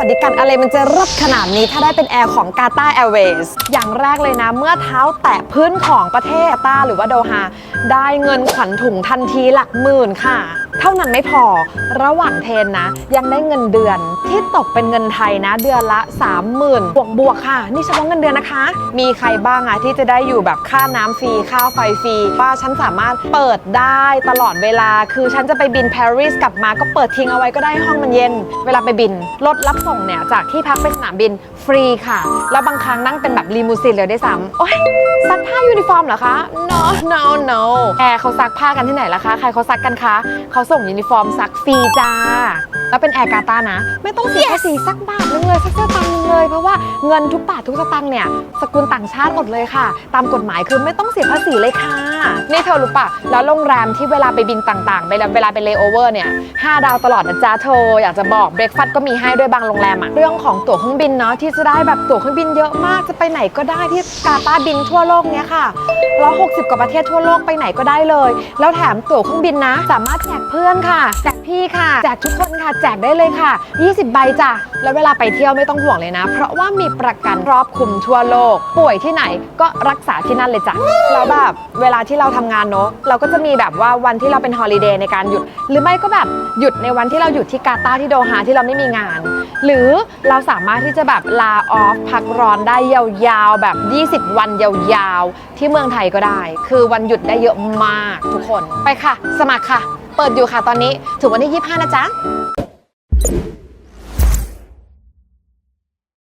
วัสดิการอะไรมันจะรับขนาดนี้ถ้าได้เป็นแอร์ของกาตาแอร์เวย์สอย่างแรกเลยนะ เมื่อเท้าแตะพื้นของประเทศกาตาหรือว่าโดฮาได้เงินขวัญถุงทันทีหลักหมื่นค่ะ เท่านั้นไม่พอระหว่างเทรนนะ ยังได้เงินเดือนที่ตกเป็นเงินไทยนะ เดือนละ 30,000 บวกบวกค่ะ นี่เฉพาะเงินเดือนนะคะ มีใครบ้างอะที่จะได้อยู่แบบค่าน้ำฟรีค่าไฟฟรีว่าฉันสามารถเปิดได้ตลอดเวลา คือฉันจะไปบินปารีสกลับมาก็เปิดทิ้งเอาไว้ก็ได้ห้องมันเย็น เวลาไปบินรถรับส่งเนี่ยจากที่พักไปสนามบินฟรีค่ะ แล้วบางครั้งนั่งเป็นแบบลีมูซีนเลยได้ซ้ำโอ๊ยซักผ้ายูนิฟอร์มเหรอคะ no no no แอร์เขาซักผ้ากันที่ไหนล่ะคะ ใครเขาซักกันคะเขาขาส่งยูนิฟอร์มซักฟรีจ้า แล้วเป็นแอร์กาตานะ ไม่ต้องเสียภาษีสักบาทนึงเลยสักสตางค์นึงเลยเพราะว่า เงินทุกบาททุกสตางค์เนี่ยสกุลต่างชาติหมดเลยค่ะ ตามกฎหมายคือไม่ต้องเสียภาษีเลยค่ะ นี่เธอรู้ปะแล้วโรงแรมที่เวลาไปบินต่างๆเวลาเวลาไปเลโอเวอร์เนี่ยห้าดาวตลอดนะจ๊ะเธออยากจะบอกเบรกฟัดก็มีให้ด้วยบางโรงแรมอะเรื่องของตั๋วเครื่องบินเนาะที่จะได้แบบตั๋วเครื่องบินเยอะมากจะไปไหนก็ได้ที่กาตาร์บินทั่วโลกเนี่ยค่ะ160กว่าประเทศทั่วโลกไปไหนก็ได้เลย แล้วแถมตั๋วเครื่องบินนะ สามารถแจกเพื่อนค่ะแจกพี่ค่ะ แจกทุกคนค่ะแจกได้เลยค่ะ 20 ใบจ้ะแล้วเวลาไปเที่ยวไม่ต้องห่วงเลยนะ เพราะว่ามีประกันรอบคลุมทั่วโลก ป่วยที่ไหนก็รักษาที่นั่นเลยจ้ะแล้วแบบเวลาที่เราทำงานเนอะเราก็จะมีแบบว่าวันที่เราเป็นฮอลิเดย์ในการหยุด หรือไม่ก็แบบหยุดในวันที่เราหยุดที่กาตาร์ที่โดฮาที่เราไม่มีงาน หรือเราสามารถที่จะแบบลาออฟพักร้อนได้ยาวๆ แบบ 20 วันยาวๆ ที่เมืองไทยก็ได้ คือวันหยุดได้เยอะมากทุกคนไปค่ะ สมัครค่ะ เปิดอยู่ค่ะตอนนี้ถึงวันที่ 25 นะจ๊ะ